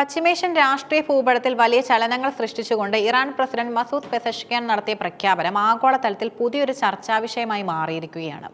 പശ്ചിമേഷ്യൻ രാഷ്ട്രീയ ഭൂപടത്തിൽ വലിയ ചലനങ്ങൾ സൃഷ്ടിച്ചുകൊണ്ട് ഇറാൻ പ്രസിഡന്റ് മസൂദ് പെസഷ്കിയാൻ നടത്തിയ പ്രഖ്യാപനം ആഗോളതലത്തിൽ പുതിയൊരു ചർച്ചാ വിഷയമായി മാറിയിരിക്കുകയാണ്.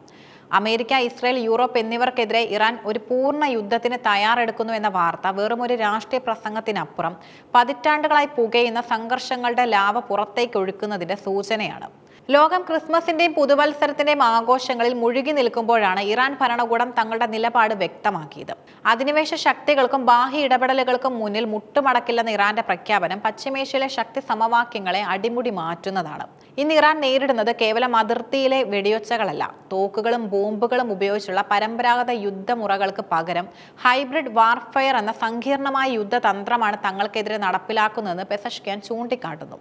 അമേരിക്ക ഇസ്രായേൽ യൂറോപ്പ് എന്നിവർക്കെതിരെ ഇറാൻ ഒരു പൂർണ യുദ്ധത്തിന് തയ്യാറെടുക്കുന്നു എന്ന വാർത്ത വെറും ഒരു രാഷ്ട്രീയ പ്രസംഗത്തിനപ്പുറം പതിറ്റാണ്ടുകളായി പുകയുന്ന സംഘർഷങ്ങളുടെ ലാവ പുറത്തേക്ക് ഒഴുക്കുന്നതിന്റെ സൂചനയാണ്. ലോകം ക്രിസ്മസിന്റെയും പുതുവത്സരത്തിന്റെയും ആഘോഷങ്ങളിൽ മുഴുകി നിൽക്കുമ്പോഴാണ് ഇറാൻ ഭരണകൂടം തങ്ങളുടെ നിലപാട് വ്യക്തമാക്കിയത്. അധിനിവേശ ശക്തികൾക്കും ബാഹ്യ ഇടപെടലുകൾക്കും മുന്നിൽ മുട്ടുമടക്കില്ലെന്ന ഇറാന്റെ പ്രഖ്യാപനം പശ്ചിമേഷ്യയിലെ ശക്തി സമവാക്യങ്ങളെ അടിമുടി മാറ്റുന്നതാണ്. ഇന്ന് ഇറാൻ നേരിടുന്നത് കേവലം അതിർത്തിയിലെ വെടിയൊച്ചകളല്ല. തോക്കുകളും ബോംബുകളും ഉപയോഗിച്ചുള്ള പരമ്പരാഗത യുദ്ധമുറകൾക്ക് പകരം ഹൈബ്രിഡ് വാർഫെയർ എന്ന സങ്കീർണമായ യുദ്ധതന്ത്രമാണ് തങ്ങൾക്കെതിരെ നടപ്പിലാക്കുന്നതെന്ന് പെസഷ്കിയാൻ ചൂണ്ടിക്കാട്ടുന്നു.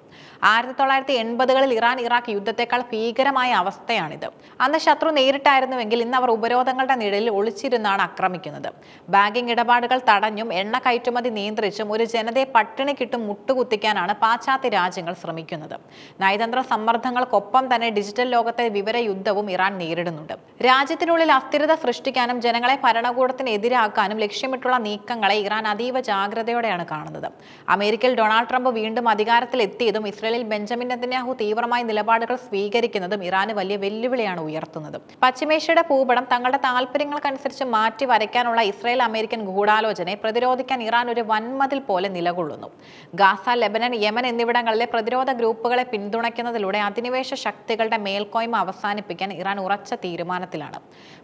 ആയിരത്തി തൊള്ളായിരത്തി എൺപതുകളിൽ ഇറാൻ ഇറാഖ് യുദ്ധത്തെക്കാൾ ഭീകരമായ അവസ്ഥയാണിത്. അന്ന് ശത്രു നേരിട്ടായിരുന്നുവെങ്കിൽ ഇന്ന് അവർ ഉപരോധങ്ങളുടെ നിഴലിൽ ഒളിച്ചിരുന്നാണ് ആക്രമിക്കുന്നത്. ബാങ്കിംഗ് ഇടപാടുകൾ തടഞ്ഞും എണ്ണ കയറ്റുമതി നിയന്ത്രിച്ചും ഒരു ജനതയെ പട്ടിണിക്കിട്ടും മുട്ടുകുത്തിക്കാനാണ് പാശ്ചാത്യ രാജ്യങ്ങൾ ശ്രമിക്കുന്നത്. നയതന്ത്ര സമ്മർദ്ദങ്ങൾക്കൊപ്പം തന്നെ ഡിജിറ്റൽ ലോകത്തെ വിവര യുദ്ധവും ഇറാൻ നേരിടുന്നുണ്ട്. രാജ്യത്തിനുള്ളിൽ അസ്ഥിരത സൃഷ്ടിക്കാനും ജനങ്ങളെ ഭരണകൂടത്തിനെതിരാക്കാനും ലക്ഷ്യമിട്ടുള്ള നീക്കങ്ങളെ ഇറാൻ അതീവ ജാഗ്രതയോടെയാണ് കാണുന്നത്. അമേരിക്കയിൽ ഡൊണാൾഡ് ട്രംപ് വീണ്ടും അധികാരത്തിൽ എത്തിയതും ഇസ്രയേലിൽ ബെഞ്ചമിൻ നെതന്യാഹു തീവ്രമായ നിലപാടുകൾ സ്വീകരിക്കുന്നതും ഇറാന് വലിയ വെല്ലുവിളിയാണ് ഉയർത്തുന്നത്. പശ്ചിമേഷ്യയുടെ ഭൂപടം തങ്ങളുടെ താല്പര്യങ്ങൾക്കനുസരിച്ച് മാറ്റി വരയ്ക്കാനുള്ള ഇസ്രായേൽ അമേരിക്കൻ ഗൂഢാലോചനയെ പ്രതിരോധിക്കാൻ ഇറാൻ ഒരു വൻമതിൽ പോലെ നിലകൊള്ളുന്നു. ഗാസ ലെബനൻ യമൻ എന്നിവിടങ്ങളിലെ പ്രതിരോധ ഗ്രൂപ്പുകളെ പിന്തുണയ്ക്കുന്നതിലൂടെ അധിനിവേശ ശക്തികളുടെ മേൽക്കോയ്മ അവസാനിപ്പിക്കാൻ ഇറാൻ ഉറച്ച തീരുമാനത്തിലാണ്.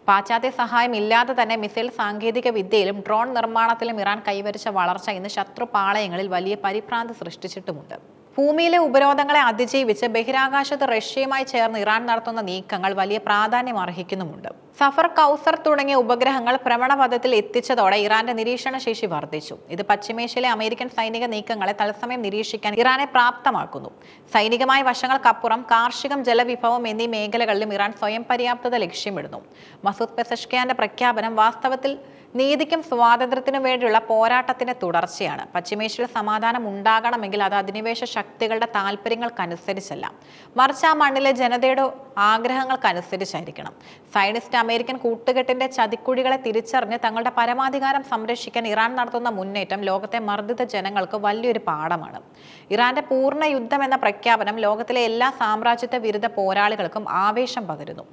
പാശ്ചാത്യ സഹായം ഇല്ലാതെ തന്നെ മിസൈൽ സാങ്കേതിക വിദ്യയിലും ഡ്രോൺ നിർമ്മാണത്തിലും ഇറാൻ കൈവരിച്ച വളർച്ച ഇന്ന് ശത്രു പാളയങ്ങളിൽ വലിയ പരിഭ്രാന്തി സൃഷ്ടിച്ചിട്ടുമുണ്ട്. ഭൂമിയിലെ ഉപരോധങ്ങളെ അതിജീവിച്ച് ബഹിരാകാശത്ത് റഷ്യയുമായി ചേർന്ന് ഇറാൻ നടത്തുന്ന നീക്കങ്ങൾ വലിയ പ്രാധാന്യം അർഹിക്കുന്നുമുണ്ട്. സഫർ കൗസർ തുടങ്ങിയ ഉപഗ്രഹങ്ങൾ ഭ്രമണപഥത്തിൽ എത്തിച്ചതോടെ ഇറാന്റെ നിരീക്ഷണ ശേഷി വർദ്ധിച്ചു. ഇത് പശ്ചിമേഷ്യയിലെ അമേരിക്കൻ സൈനിക നീക്കങ്ങളെ തത്സമയം നിരീക്ഷിക്കാൻ ഇറാനെ പ്രാപ്തമാക്കുന്നു. സൈനികമായ വശങ്ങൾക്കപ്പുറം കാർഷികം ജലവിഭവം എന്നീ മേഖലകളിലും ഇറാൻ സ്വയം പര്യാപ്തത ലക്ഷ്യമിടുന്നു. മസൂദ് പെസഷ്കിയാന്റെ പ്രഖ്യാപനം വാസ്തവത്തിൽ നീതിക്കും സ്വാതന്ത്ര്യത്തിനും വേണ്ടിയുള്ള പോരാട്ടത്തിന്റെ തുടർച്ചയാണ്. പശ്ചിമേഷ്യയിൽ സമാധാനം ഉണ്ടാകണമെങ്കിൽ അത് അധിനിവേശ ശക്തികളുടെ താല്പര്യങ്ങൾക്കനുസരിച്ചല്ല. മറിച്ച് ആ മണ്ണിലെ ജനതയുടെ ആഗ്രഹങ്ങൾക്കനുസരിച്ചായിരിക്കണം. സയനിസ്റ്റ് അമേരിക്കൻ കൂട്ടുകെട്ടിന്റെ ചതിക്കുഴികളെ തിരിച്ചറിഞ്ഞ് തങ്ങളുടെ പരമാധികാരം സംരക്ഷിക്കാൻ ഇറാൻ നടത്തുന്ന മുന്നേറ്റം ലോകത്തെ മർദ്ദിത ജനങ്ങൾക്ക് വലിയൊരു പാഠമാണ്. ഇറാന്റെ പൂർണ യുദ്ധം എന്ന പ്രഖ്യാപനം ലോകത്തിലെ എല്ലാ സാമ്രാജ്യത്വ വിരുദ്ധ പോരാളികൾക്കും ആവേശം പകരുന്നു.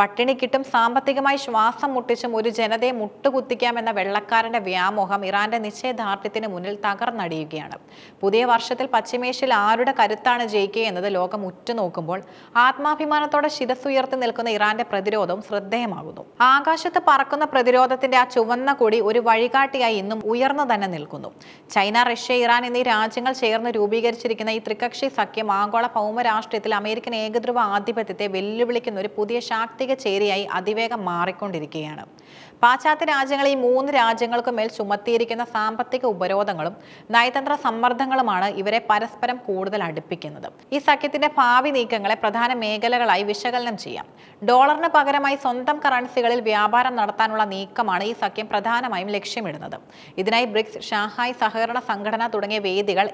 പട്ടിണി കിട്ടും. സാമ്പത്തികമായി ശ്വാസം മുട്ടിച്ചും ഒരു ജനതയെ മുട്ടുകുത്തിക്കാമെന്ന വെള്ളക്കാരന്റെ വ്യാമോഹം ഇറാന്റെ നിശ്ചയദാർഢ്യത്തിന് മുന്നിൽ തകർന്നടിയുകയാണ്. പുതിയ വർഷത്തിൽ പശ്ചിമേഷ്യയിൽ ആരുടെ കരുത്താണ് ജയിക്കുക എന്നത് ലോകം ഉറ്റുനോക്കുമ്പോൾ ആത്മാഭിമാനത്തോടെ ശിരസ്സുയർത്തി നിൽക്കുന്ന ഇറാന്റെ പ്രതിരോധവും ശ്രദ്ധേയമാകുന്നു. ആകാശത്ത് പറക്കുന്ന പ്രതിരോധത്തിന്റെ ആ ചുവന്ന കൊടി ഒരു വഴികാട്ടിയായി ഇന്നും ഉയർന്നു തന്നെ നിൽക്കുന്നു. ചൈന റഷ്യ ഇറാൻ എന്നീ രാജ്യങ്ങൾ ചേർന്ന് രൂപീകരിച്ചിരിക്കുന്ന ഈ ത്രികക്ഷി സഖ്യം ആഗോള ഭൗമരാഷ്ട്രീയത്തിൽ അമേരിക്കൻ ഏകധ്രുവ ആധിപത്യത്തെ വെല്ലുവിളിക്കുന്ന ഒരു പുതിയ ശാക്തിക ചേരിയായി അതിവേഗം മാറിക്കൊണ്ടിരിക്കുകയാണ്. പാശ്ചാത്യ രാജ്യങ്ങൾ ഈ മൂന്ന് രാജ്യങ്ങൾക്കും മേൽ ചുമത്തിയിരിക്കുന്ന സാമ്പത്തിക ഉപരോധങ്ങളും നയതന്ത്ര സമ്മർദ്ദങ്ങളുമാണ് ഇവരെ പരസ്പരം കൂടുതൽ അടുപ്പിക്കുന്നത്. ഈ സഖ്യത്തിന്റെ ഭാവി നീക്കങ്ങളെ പ്രധാന മേഖലകളായി വിശകലനം ചെയ്യാം. ഡോളറിന് പകരമായി സ്വന്തം കറൻസികളിൽ വ്യാപാരം നടത്താനുള്ള നീക്കമാണ് ഈ സഖ്യം പ്രധാനമായും ലക്ഷ്യമിടുന്നത്. ഇതിനായി ബ്രിക്സ് ഷാങ്ഹായ് സഹകരണ സംഘടന തുടങ്ങിയ വേദികൾ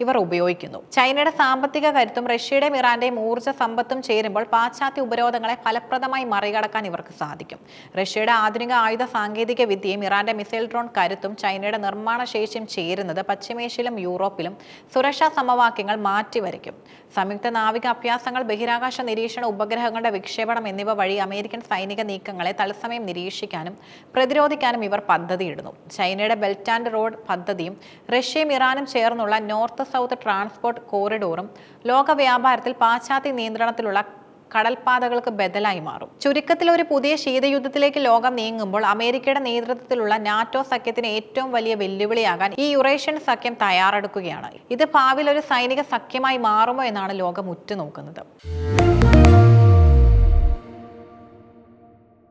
ഇവർ ഉപയോഗിക്കുന്നു. ചൈനയുടെ സാമ്പത്തിക കരുത്തും റഷ്യയുടെയും ഇറാന്റെയും ഊർജ സമ്പത്തും ചേരുമ്പോൾ പാശ്ചാത്യ ഉപരോധങ്ങളെ ഫലപ്രദമായി മറികടക്കാൻ ഇവർക്ക് സാധിക്കും. റഷ്യയുടെ ആധുനിക ആയുധ സാങ്കേതിക വിദ്യയും ഇറാന്റെ മിസൈൽ ഡ്രോൺ കരുത്തും ചൈനയുടെ നിർമ്മാണ ശേഷിയും ചേരുന്നത് പശ്ചിമേഷ്യയിലും യൂറോപ്പിലും സുരക്ഷാ സമവാക്യങ്ങൾ മാറ്റിവരയ്ക്കും. സംയുക്ത നാവിക അഭ്യാസങ്ങൾ ബഹിരാകാശ നിരീക്ഷണ ഉപഗ്രഹങ്ങളുടെ വിക്ഷേപണം എന്നിവ വഴി അമേരിക്കൻ സൈനിക നീക്കങ്ങളെ തത്സമയം നിരീക്ഷിക്കാനും പ്രതിരോധിക്കാനും ഇവർ പദ്ധതിയിടുന്നു. ചൈനയുടെ ബെൽറ്റ് ആൻഡ് റോഡ് പദ്ധതിയും റഷ്യയും ഇറാനും ചേർന്നുള്ള നോർത്ത് സൗത്ത് ട്രാൻസ്പോർട്ട് കോറിഡോറും ലോക വ്യാപാരത്തിൽ പാശ്ചാത്യ നിയന്ത്രണത്തിലുള്ള കടൽപാതകൾക്ക് ബദലായി മാറും. ചുരുക്കത്തിൽ ഒരു പുതിയ ശീതയുദ്ധത്തിലേക്ക് ലോകം നീങ്ങുമ്പോൾ അമേരിക്കയുടെ നേതൃത്വത്തിലുള്ള നാറ്റോ സഖ്യത്തിന് ഏറ്റവും വലിയ വെല്ലുവിളിയാകാൻ ഈ യുറേഷ്യൻ സഖ്യം തയ്യാറെടുക്കുകയാണ്. ഇത് ഭാവിയിൽ ഒരു സൈനിക സഖ്യമായി മാറുമോ എന്നാണ് ലോകം ഉറ്റുനോക്കുന്നത്.